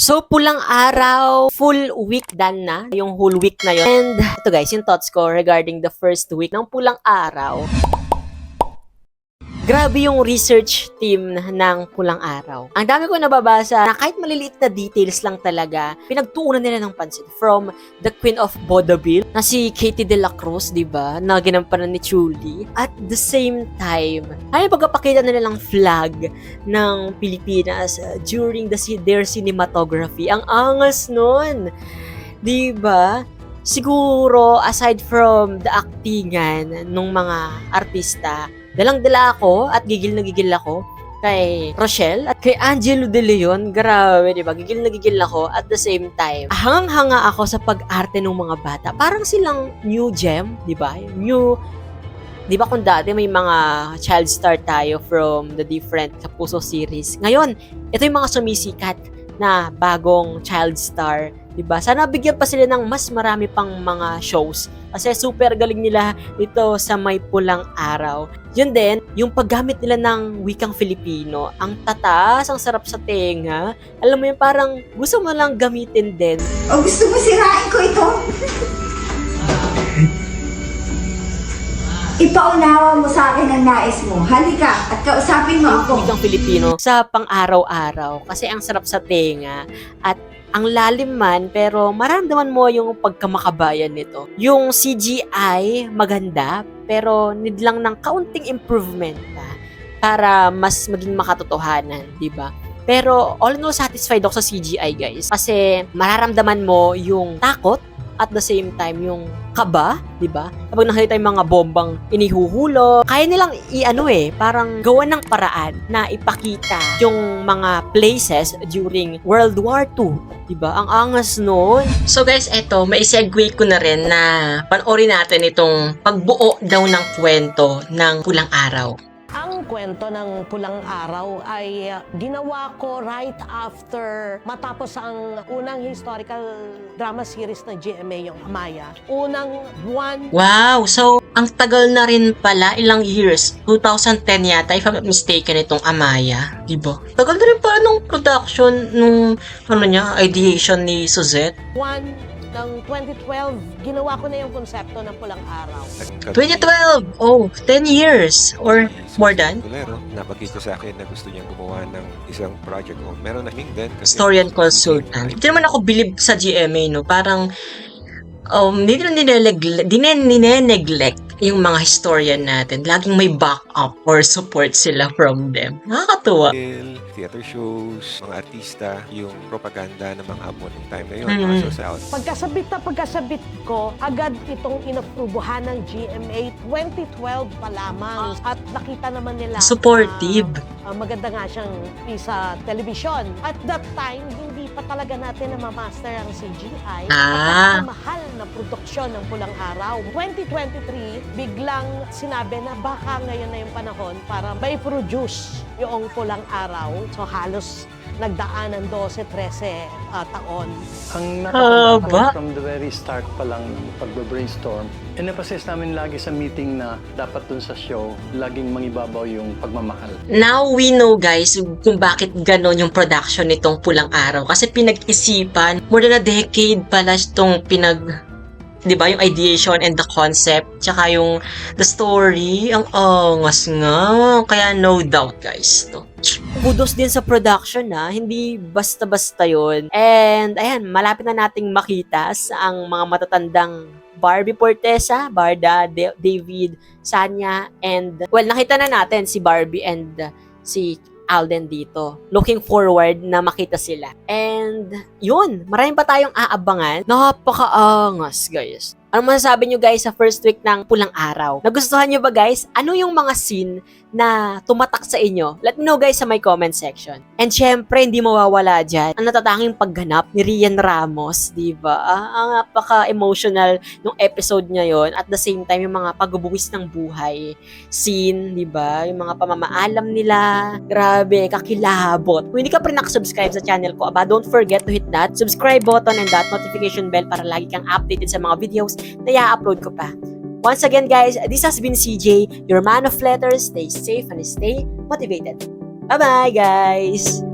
So, pulang araw, full week done na, yung whole week na yun. And ito guys, yung thoughts ko regarding the first week ng pulang araw. Grabe yung research team ng Pulang Araw. Ang dami ko nababasa na kahit maliliit na details lang talaga, pinagtuunan nila ng pansin. From the Queen of Vaudeville, na si Katie De La Cruz, di ba? Na ginampanan ni Julie. At the same time, ay pagkapakita nila ng flag ng Pilipinas uh, during the their cinematography. Ang angas nun! Di ba? Siguro, aside from the actingan ng mga artista, dalang-dala ako at gigil na gigil ako kay Rochelle at kay Angelo De Leon. Grabe, di ba? Gigil na gigil ako at the same time. Hangang-hanga ako sa pag-arte ng mga bata. Parang silang new gem, di ba? New Di ba kung dati may mga child star tayo from the different Kapuso series. Ngayon, ito yung mga sumisikat na bagong child star. Di ba? Sana bigyan pa sila ng mas marami pang mga shows. Kasi super galing nila dito sa may pulang araw. Yun din, yung paggamit nila ng wikang Filipino. Ang tatas, ang sarap sa tenga. Alam mo yun, parang gusto mo lang gamitin din. O gusto mo sirain ko ito? Ipaunawa mo sa akin ang nais mo. Halika at kausapin mo ako. wikang Filipino sa pang-araw-araw kasi ang sarap sa tenga at ang lalim man pero maramdaman mo yung pagkamakabayan nito. Yung CGI maganda pero need lang ng kaunting improvement ah, para mas maging makatotohanan, 'di ba? Pero all in all satisfied ako sa CGI guys kasi mararamdaman mo yung takot at the same time yung kaba, 'di ba? Kapag nakita yung mga bombang inihuhulo, kaya nilang i-ano eh, parang gawa ng paraan na ipakita yung mga places during World War II, 'di ba? Ang angas noon. So guys, eto, may segue ko na rin na panoorin natin itong pagbuo daw ng kwento ng Pulang Araw. Kwento ng Pulang Araw ay uh, ginawa ko right after matapos ang unang historical drama series na GMA, yung Amaya. Unang buwan Wow! So, ang tagal na rin pala, ilang years. 2010 yata, if I'm not mistaken, itong Amaya. Diba? Tagal na rin pala nung production, nung, ano niya, ideation ni Suzette. buwan ng 2012, ginawa ko na yung konsepto ng Pulang Araw. 2012! Oh, 10 years! Or more than? Bolero, napakita sa akin na gusto niyang gumawa ng isang project o meron na din kasi Historian consultant. Hindi naman ako believe sa GMA, no? Parang, um, hindi nila nineneglect yung mga historian natin. Laging may backup or support sila from them. Nakakatuwa. Theater shows, mga artista, yung propaganda ng mga hapon ng time na yun, Mm. mga social Pagkasabit na pagkasabit ko, agad itong inaprubuhan ng GMA 2012 pa lamang. At nakita naman nila Supportive. na, ah, maganda nga siyang sa television. At that time, hindi pa talaga natin na master ang CGI. Ah. At ang mahal na produksyon ng Pulang Araw. 2023, biglang sinabi na baka ngayon na yung panahon para may produce yung Pulang Araw. So halos nagdaan ng 12-13 ah, taon. Ang Haba. nakakatawa from the very start pa lang ng pagbe-brainstorm, inapassess namin lagi sa meeting na dapat dun sa show, laging mangibabaw yung pagmamahal. Now we know guys kung bakit ganon yung production nitong Pulang Araw. Kasi pinag-isipan, more than a decade pala itong pinag 'di ba yung ideation and the concept tsaka yung the story ang angas nga. Kaya no doubt guys to. Kudos din sa production na hindi basta-basta yon and ayan malapit na nating makita sa ang mga matatandang Barbie Portesa, Barda, Da- David, Sanya, and well, nakita na natin si Barbie and uh, si Alden dito. Looking forward na makita sila. And yun, marami pa tayong aabangan. Napakaangas, guys. Ano masasabi nyo guys sa first week ng Pulang Araw? Nagustuhan nyo ba guys? Ano yung mga scene na tumatak sa inyo? Let me know guys sa my comment section. And syempre, hindi mawawala dyan ang natatanging pagganap ni Rian Ramos, di ba? Ah, ang napaka-emotional nung episode niya yon At the same time, yung mga pagbubuwis ng buhay scene, di ba? Yung mga pamamaalam nila. Grabe, kakilabot. Kung hindi ka pa nakasubscribe sa channel ko, aba, don't forget to hit that subscribe button and that notification bell para lagi kang updated sa mga videos na i-upload ko pa. Once again, guys, this has been CJ, your man of letters. Stay safe and stay motivated. Bye-bye, guys!